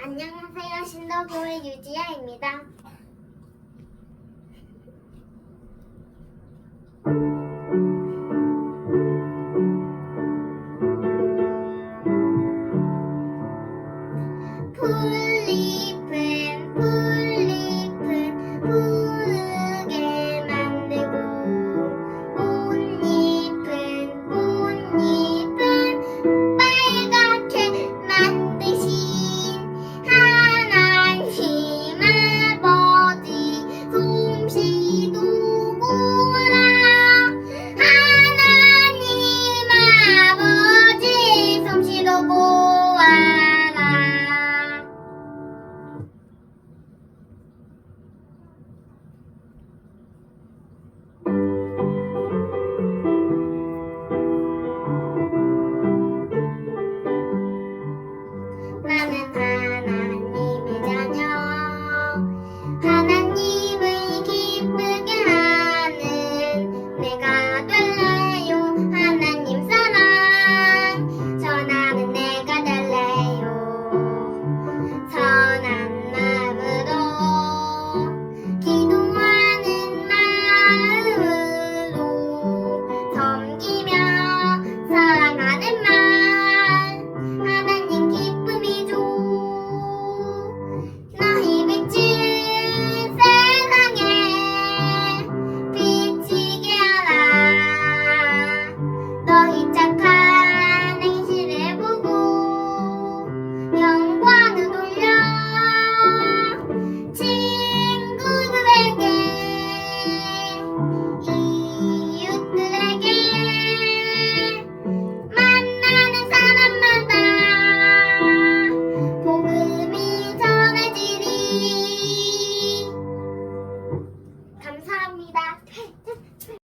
안녕하세요. 신도보의 유지아입니다. 풀잎에 나는 하나님의 자녀. 하나님을 기쁘게 하는 내가